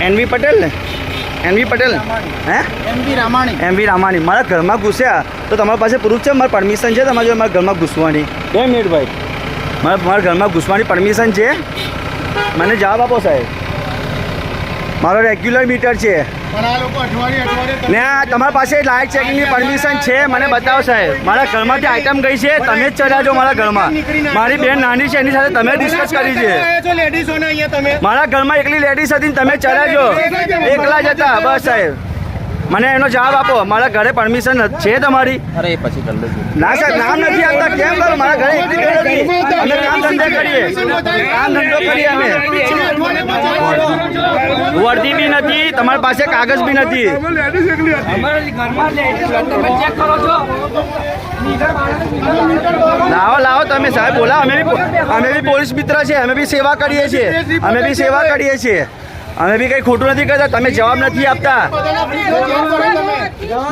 NV Patel ને? NV Patel હે? MV Ramani. MV Ramani. મારા ઘરમાં ઘૂસ્યા. તો તમારી પાસે પ્રૂફ છે? મારી પરમિશન છે તમારી જોડે? મારા ઘરમાં ઘૂસવાની. બે મિનિટ ભાઈ. મારા મારા ઘરમાં ઘૂસવાની પરમિશન છે? મને જવાબ આપો સાહેબ. મારો રેગ્યુલર મીટર છે. ને તમારી પાસે લાઇટ ચેકિંગની પરમિશન છે મને બતાવો સાહેબ. મારા ઘરમાંથી આઈટમ ગઈ છે તમે જ ચડાજો મારા ઘરમાં. મારી બેન નાની છે એની સાથે તમે ડિસ્કસ કરી છે. મારા ઘરમાં એકલી લેડીઝ હતી તમે ચડાજો એકલા જ હતા બસ સાહેબ. મને એનો જવાબ આપો. મારા ઘરે પરમિશન છે તમારી? અરે પછી કરી લેજો. ના સાહેબ નામ નથી આપતા. કેમ કરો? મારા ઘરે એકલી અમે કામ ધંધા કરીએ. કામ ધંધો કરીએ અમે. વર્દી બી નથી તમારી પાસે કાગળ બી નથી. લાવો લાવો તમે સાહેબ બોલા અમે બી અમે બી પોલીસ મિત્ર છે અમે બી સેવા કરીએ છીએ. અમે બી સેવા કરીએ છીએ. અમે બી કઈ ખોટું નથી કરતા તમે જવાબ નથી આપતા.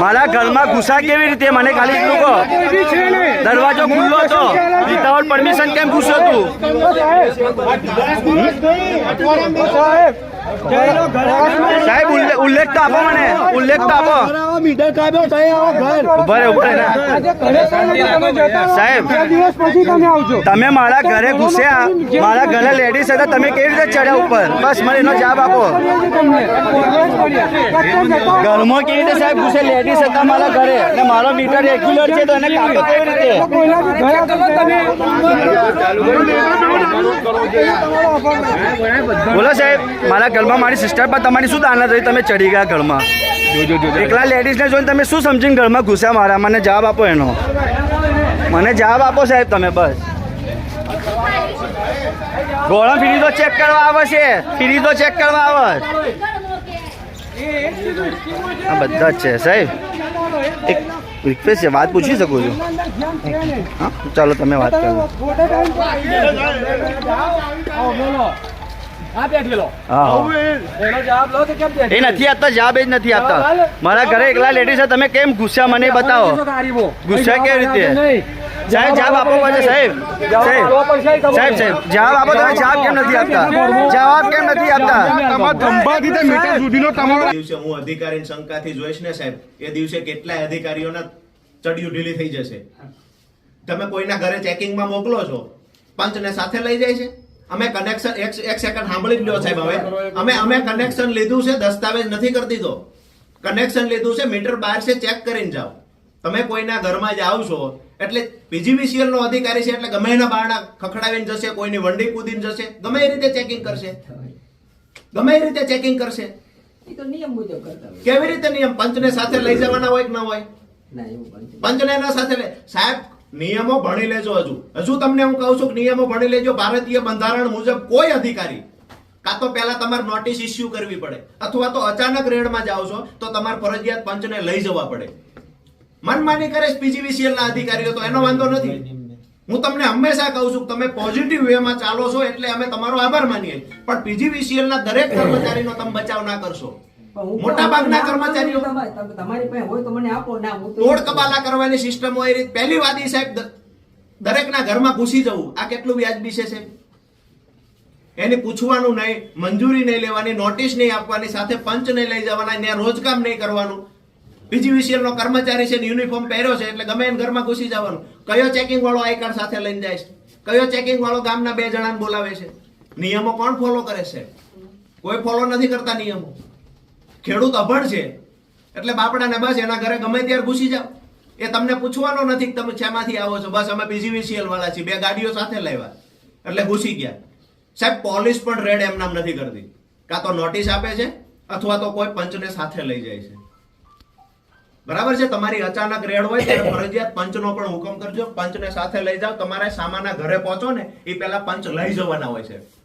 મારા ઘરમાં ઘુસા કેવી રીતે? મને ખાલી એટલું કહો. દરવાજો ખુલ્લો હતો. વિધાઉટ પરમિશન કેમ ઘૂસ્યો તું? સાહેબ, ઉલ્લે- ઉલ્લેખ તો આપો મને. ઉલ્લેખ તો આપો. મીટર કાપ્યો તઈ આવો ઘર ઊભા રહે ઊભા રહે. સાહેબ, તમે મારા ઘરે ઘૂસ્યા. મારા ઘરે લેડીઝ હતા. તમે કેવી રીતે ચડ્યા ઉપર? બસ, મને એનો જવાબ આપો. ઘરમાં કેવી રીતે સાહેબ ઘૂસે? લેડીઝ હતા મારા ઘરે. અને મારો મીટર રેગ્યુલર છે તો એને કેવી રીતે? બોલો સાહેબ મારા ઘરમાં મારી સિસ્ટર પર તમારી શું દાના થઈ તમે ચડી ગયા ઘરમાં. એકલા લેડીઝને જોઈને તમે શું સમજીને ઘરમાં ઘૂસ્યા? મારા મને જવાબ આપો એનો. મને જવાબ આપો સાહેબ તમે બસ. ગોળા ફ્રીજો ચેક કરવા આવે છે. ફ્રીજો ચેક કરવા આવે. આ બધા જ છે સાહેબ. એક રિક્વેસ્ટ છે વાત પૂછી શકો છું? હા? ચાલો તમે વાત કરો. એ નથી આપતા જવાબ જ નથી આપતા. મારા ઘરે એકલા લેડીઝ છે તમે કેમ ગુસ્સા મને બતાવો? ગુસ્સા કેવી રીતે? સાહેબ જવાબ આપો પાછા સાહેબ. સાહેબ સાહેબ સાહેબ જવાબ આપો તમે જવાબ કેમ નથી આપતા? જવાબ કેમ નથી આપતા? ખંભાથી તે મીટર સુધીનો તમારો દિવસે હું અધિકારીની શંકાથી જોઈશ ને સાહેબ. એ દિવસે કેટલાય અધિકારીઓના ચડિયું ઢીલી થઈ જશે. તમે કોઈના ઘરે ચેકિંગમાં મોકલો છો પંચને સાથે લઈ જાય છે? અમે કનેક્શન એક એક સેકન્ડ સાંભળી જ લ્યો સાહેબ હવે. અમે અમે કનેક્શન લીધું છે દસ્તાવેજ નથી કરી દીધો. કનેક્શન લીધું છે મીટર બહાર છે ચેક કરીને જાઓ. તમે કોઈના ઘરમાં જાઓ છો એટલે પીજીવીસીએલ નો અધિકારી છે એટલે ગમે એના બારણા ખખડાવીને જશે કોઈની વંડી કૂદીને જશે ગમે એ રીતે ચેકિંગ કરશે. ગમે એ રીતે ચેકિંગ કરશે. નિયમ મુજબ કરતા કેવી રીતે નિયમ? પંચને સાથે લઈ જવાના હોય કે ન હોય? પંચને એના સાથે સાહેબ નિયમો ભણી લેજો હજુ. હજુ તમને હું કહું છું કે નિયમો ભણી લેજો. ભારતીય બંધારણ મુજબ કોઈ અધિકારી કાં તો પહેલા તમારે નોટિસ ઇસ્યુ કરવી પડે, અથવા તો અચાનક રેડમાં જાઓ છો, તો તમારે ફરજિયાત પંચને લઈ જવા પડે. મનમાની કરે પીજીવીસીએલ ના અધિકારીઓ તો, એનો વાંધો નથી. હું તમને હંમેશા કહું છું તમે પોઝિટિવ વેમાં ચાલો છો, એટલે અમે તમારો આભાર માનીએ પણ પીજીવીસીએલ ના દરેક કર્મચારીનો તમે બચાવ ના કરશો. મોટા ભાગના કર્મચારીઓ. તમારી પાસે હોય તો મને આપો ના હું તોડ કબાલા કરવાની સિસ્ટમ હોય રીત. પહેલી વાદી સાહેબ દરેકના ઘરમાં ઘૂસી જવું. આ કેટલું વ્યાજબી છે સાહેબ? એને પૂછવાનું નહીં મંજૂરી નહીં લેવાની નોટિસ નહીં આપવાની સાથે પંચ નહીં લઈ જવાના ત્યાં રોજકામ નહીં કરવાનું. પીજીવીસીએલ નો કર્મચારી છે યુનિફોર્મ પહેર્યો છે એટલે ગમે એને ઘરમાં ઘૂસી જવાનું. કયો ચેકિંગ વાળો આઈ કાર્ડ સાથે લઈને જાય છે? કયો ચેકિંગ વાળો ગામના બે જણાને બોલાવે છે? નિયમો કોણ ફોલો કરે છે કોઈ ફોલો નથી કરતા નિયમો. ખેડૂત અભણ છે. એટલે બાપડાને બસ એના ઘરે ગમે ત્યારે ઘૂસી જાઓ. એ તમને પૂછવાનો નથી કે તમે શેમાંથી આવો છો. બસ અમે પીજીવીસીએલ વાળા છીએ. બે ગાડીઓ સાથે લાવ્યા. એટલે ઘૂસી ગયા. સાહેબ, પોલીસ પણ રેડ એમ નામ નથી કરતી. કાં તો નોટિસ આપે છે અથવા તો કોઈ પંચને સાથે લઈ જાય છે. બરાબર છે? તમારી અચાનક રેડ હોય ત્યારે ફરજિયાત પંચનો પણ હુકમ કરજો. પંચને સાથે લઈ જાઓ. તમારે સામાના ઘરે પહોંચો ને, એ પહેલા પંચ લઈ જવાના હોય છે.